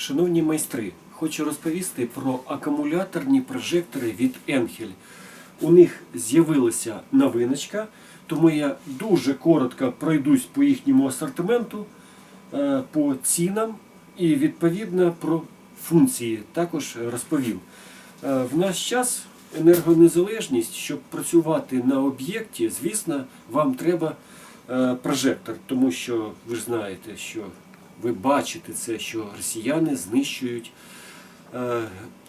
Шановні майстри, хочу розповісти про акумуляторні прожектори від Enhel. У них з'явилася новиночка, тому я дуже коротко пройдусь по їхньому асортименту, е, по цінам і відповідно про функції також розповім. Е, В наш час енергонезалежність, щоб працювати на об'єкті, звісно, вам треба е, прожектор, тому що ви ж знаєте, що ви бачите це, що росіяни знищують е,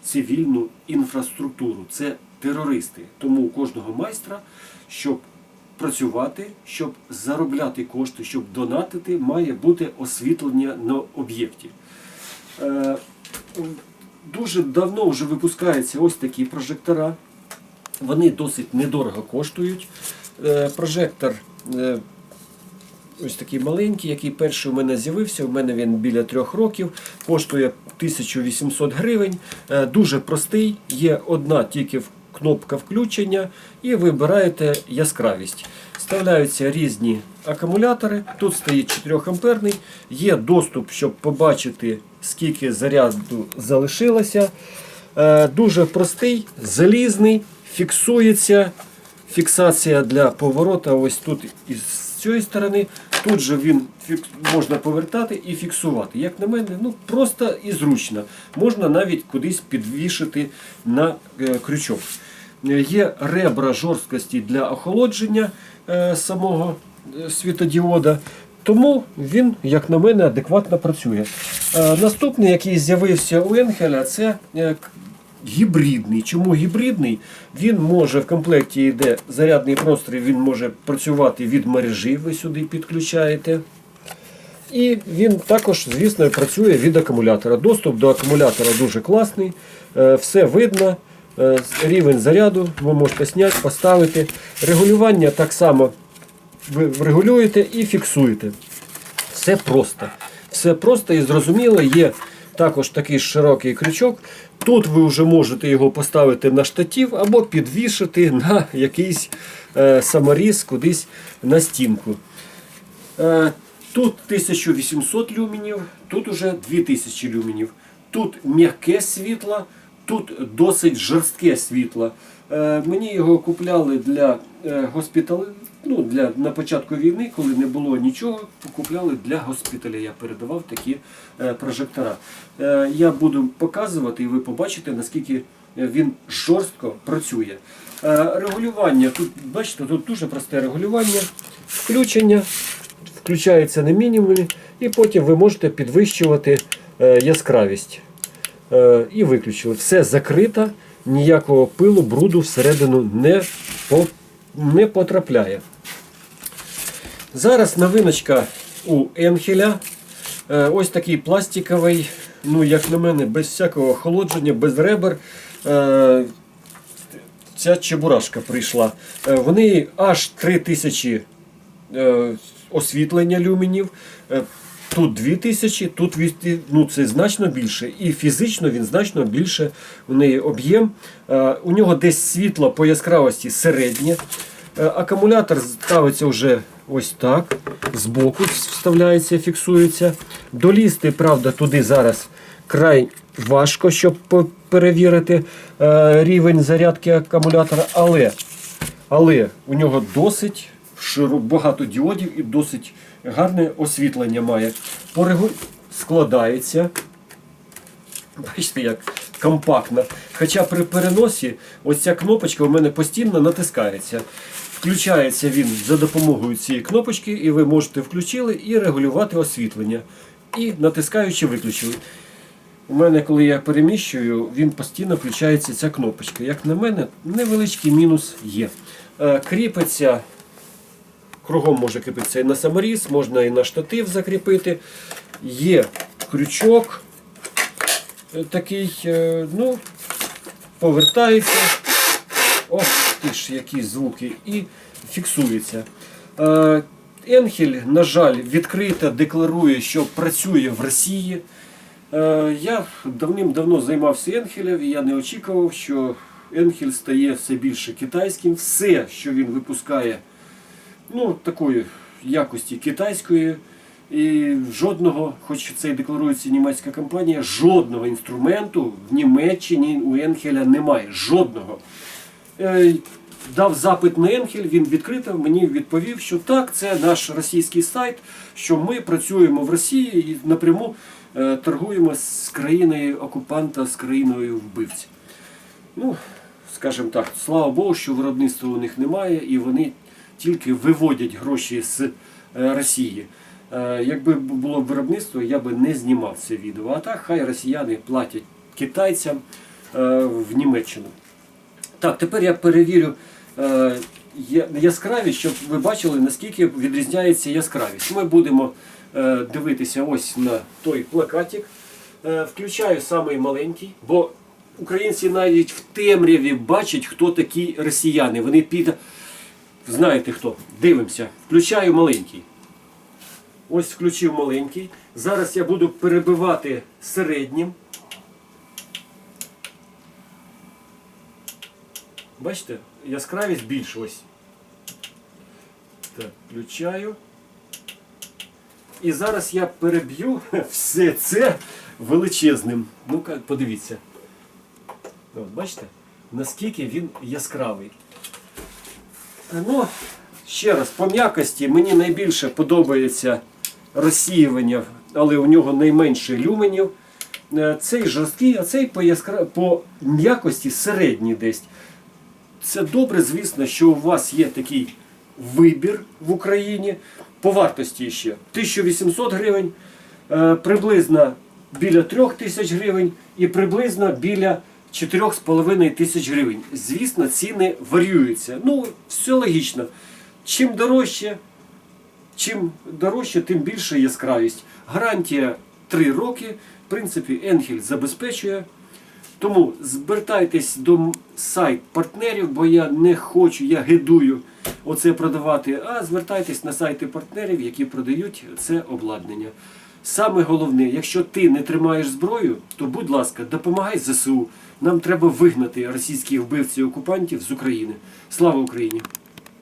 цивільну інфраструктуру. Це терористи. Тому у кожного майстра, щоб працювати, щоб заробляти кошти, щоб донатити, має бути освітлення на об'єкті. Е, Дуже давно вже випускаються ось такі прожектора. Вони досить недорого коштують. Е, Прожектор е, ось такий маленький, який перший у мене з'явився. У мене він біля трьох років, коштує 1800 гривень. Е, Дуже простий, є одна тільки кнопка включення, і вибираєте яскравість. Вставляються різні акумулятори. Тут стоїть 4 амперний. Є доступ, щоб побачити, скільки заряду залишилося. Е, Дуже простий, залізний, фіксується. Фіксація для поворота ось тут із цієї сторони. Тут же він можна повертати і фіксувати. Як на мене, ну просто і зручно. Можна навіть кудись підвішити на е, крючок. Е, Є ребра жорсткості для охолодження е, самого світодіода. Тому він, як на мене, адекватно працює. Наступний, який з'явився у Енхеля, це гібридний. Чому гібридний? Він може в комплекті йде зарядний прострій, він може працювати від мережі, ви сюди підключаєте. І він також, звісно, працює від акумулятора. Доступ до акумулятора дуже класний, е, все видно. е, Рівень заряду ви можете зняти, поставити. Регулювання так само ви регулюєте і фіксуєте. Все просто. Все просто і зрозуміло. Є також такий широкий крючок. Тут ви вже можете його поставити на штатів або підвішити на якийсь е, саморіз кудись на стінку. Е, Тут 1800 люмінів, тут уже 2000 люмінів. Тут м'яке світло, тут досить жорстке світло. Е, Мені його купляли для е, госпіталі... ну, для, на початку війни, коли не було нічого, купляли для госпіталя. Я передавав такі е, прожектора. Я буду показувати, і ви побачите, наскільки він жорстко працює. Регулювання. Тут, бачите, тут дуже просте регулювання, включення включається на мінімумі, і потім ви можете підвищувати яскравість. Е, і виключили. Все закрито, ніякого пилу, бруду всередину не, по, не потрапляє. Зараз новиночка у Енхеля. Е, ось такий пластиковий, ну, як на мене, без всякого охолодження, без ребер. Е, ця чебурашка прийшла. Вони аж 3000 е, освітлення люменів. Тут 2000, тут ну, це значно більше. І фізично він значно більше у неї об'єм. Е, У нього десь світло по яскравості середнє. Е, Акумулятор ставиться вже ось так. Збоку вставляється, фіксується. Долізти, правда, туди зараз край важко, щоб перевірити е, рівень зарядки акумулятора, але але у нього досить багато діодів і досить гарне освітлення має. Порегу... Складається. Бачите, як компактно. Хоча при переносі ось ця кнопочка у мене постійно натискається. Включається він за допомогою цієї кнопочки, і ви можете включили і регулювати освітлення. І натискаючи, виключили. У мене, коли я переміщую, він постійно включається ця кнопочка. Як на мене, невеличкий мінус є. Е, Кріпиться, кругом може кріпитися і на саморіз, можна і на штатив закріпити. Є крючок е, такий, е, ну, повертається. Ох, ті ж які звуки, і фіксується. Е, Енхель, на жаль, відкрито декларує, що працює в Росії. Я давним-давно займався Енхелем і я не очікував, що Енхель стає все більше китайським. Все, що він випускає, ну, такої якості китайської, І жодного, хоч це і декларується німецька компанія, жодного інструменту в Німеччині у Енхеля немає. Жодного. Е, Дав запит на Енхель, він відкрито мені відповів, що так, це наш російський сайт, що ми працюємо в Росії і напряму е, торгуємо з країною окупанта, з країною вбивця. Ну, скажімо так, слава Богу, що виробництва у них немає, і вони тільки виводять гроші з е, Росії. Е, Якби було виробництво, я би не знімав це відео. А так, хай росіяни платять китайцям е, в Німеччину. Так, тепер я перевірю яскравість, щоб ви бачили, наскільки відрізняється яскравість. Ми будемо дивитися ось на той плакатик. Включаю самий маленький, бо українці навіть в темряві бачать, хто такі росіяни. Вони під. Знаєте хто? Дивимося. Включаю маленький. Ось включив маленький. Зараз я буду перебивати середнім. Бачите, яскравість більше ось. Так, включаю. І зараз я переб'ю все це величезним. Ну-ка, подивіться. От, бачите, наскільки він яскравий. Ну, ще раз, по м'якості мені найбільше подобається розсіювання, але у нього найменше люменів. Е, Цей жорсткий, а цей по, яскра... по м'якості середній десь. Це добре, звісно, що у вас є такий вибір в Україні по вартості ще 1800 гривень, е, приблизно біля 3000 гривень і приблизно біля 4,5 тисяч гривень. Звісно, ціни варіюються. Ну, все логічно. Чим дорожче, чим дорожче, тим більше яскравість. Гарантія 3 роки. В принципі, Енхель забезпечує. Тому звертайтесь до сайт партнерів, бо я не хочу, я гидую оце продавати. А звертайтесь на сайти партнерів, які продають це обладнання. Саме головне, якщо ти не тримаєш зброю, то будь ласка, допомагай ЗСУ. Нам треба вигнати російських вбивців і окупантів з України. Слава Україні!